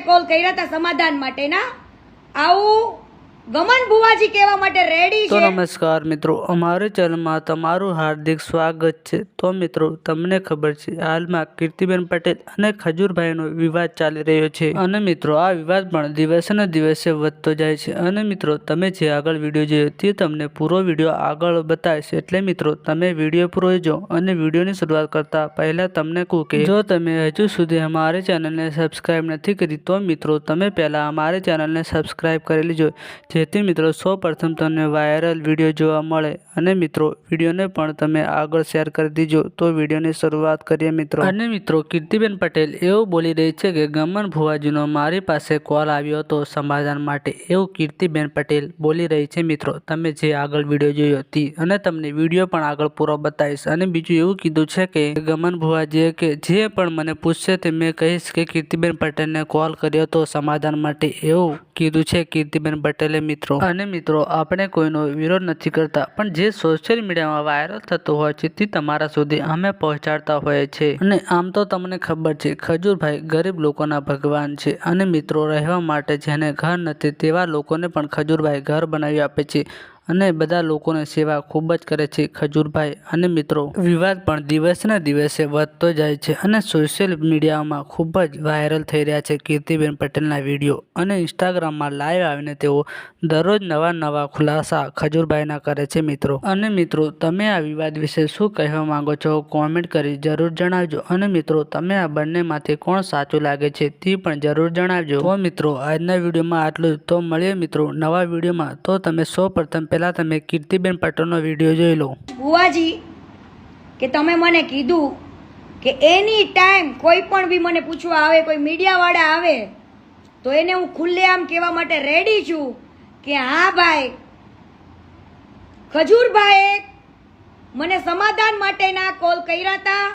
Call કર્યા હતા સમાધાન માટેના. આવું ગમન ભુવાજી કહેવા માટે રેડી તો છે. નમસ્કાર મિત્રો અમારી ચેનલમાં તમારું હાર્દિક સ્વાગત છે. તો મિત્રો તમને ખબર છે હાલમાં કીર્તિબેન પટેલ અને ખજૂરભાઈનો વિવાદ ચાલી રહ્યો છે. અને મિત્રો આ વિવાદ પણ દિવસે દિવસે વધતો જાય છે. અને મિત્રો તમે જે આગળ વીડિયો જોયો તે તમને પૂરો વીડિયો આગળ બતાવીશ એટલે મિત્રો તમે વીડિયો પૂરો જો અને વિડીયોની શરૂઆત કરતા પહેલાં તમને કહું કે જો તમે હજુ સુધી અમારી ચેનલને સબસ્ક્રાઈબ નથી કરી તો મિત્રો તમે પહેલાં અમારી ચેનલને સબસ્ક્રાઈબ કરી લેજો. જેથી મિત્રો સૌ પ્રથમ તમને વાયરલ વીડિયો જોવા મળે. અને મિત્રો, વિડીયોને પણ તમે આગળ શેર કરી દીજો. તો વિડીયોની શરૂઆત કરીએ મિત્રો. અને મિત્રો, કીર્તિબેન પટેલ એવું બોલી રહી છે કે, ગમન ભુવાજીનો મારી પાસે કોલ આવ્યો હતો સમાધાન માટે. એવું કીર્તિબેન પટેલ બોલી રહી છે મિત્રો. તમે જે આગળ વીડિયો જોયો હતી અને તમને વીડિયો પણ આગળ પૂરો બતાવીશ. અને બીજું એવું કીધું છે કે, ગમન ભુવાજીએ કે, જે પણ મને પૂછશે તે મેં કહીશ કે, કીર્તિબેન પટેલને કોલ કર્યો હતો સમાધાન માટે. એવું કીધું છે કીર્તિબેન પટેલે મિત્રો. અને મિત્રો, આપણે કોઈનો વિરોધ નથી કરતા, પણ જે સોશિયલ મીડિયામાં વાયરલ થતું હોય છે, તે તમારા સુધી અમે પહોંચાડતા હોઈએ છીએ અને આમ તો તમને ખબર છે, ખજૂરભાઈ ગરીબ લોકોના ભગવાન છે અને મિત્રો, રહેવા માટે જેને ઘર નથી, તેવા લોકોને પણ ખજૂરભાઈ ઘર બનાવી આપે છે. અને બધા લોકોની સેવા ખૂબ જ કરે છે. ખજૂરભાઈ અને મિત્રો, વિવાદ પણ દિવસે દિવસે વધતો જાય છે અને સોશિયલ મીડિયામાં ખૂબ જ વાયરલ થઈ રહ્યા છે. કીર્તિબેન પટેલના વીડિયો અને ઇન્સ્ટાગ્રામમાં લાઈવ આવીને તેઓ દરરોજ નવા નવા ખુલાસા ખજૂરભાઈના કરે છે મિત્રો. અને મિત્રો, તમે આ વિવાદ વિશે શું કહેવા માંગો છો? કોમેન્ટ કરી જરૂર જણાવજો. અને મિત્રો, તમે આ બંનેમાંથી કોણ સાચું લાગે છે તે પણ જરૂર જણાવજો. તો મિત્રો, આજના વિડીયોમાં આટલું તો મળીએ મિત્રો નવા વિડીયોમાં તો તમે સૌ પ્રથમ પહેલાં તમે કીર્તિબેન પટેલનો વીડિયો જોઈ લો. ભુવાજી, કે તમે મને કીધું કે એની ટાઈમ કોઈ પણ બી મને પૂછવા આવે, કોઈ મીડિયાવાળા આવે, તો એને હું ખુલ્લેઆમ કહેવા માટે રેડી છું કે હા ભાઈ, ખજૂરભાઈએ મને સમાધાન માટેના કોલ કર્યા હતા.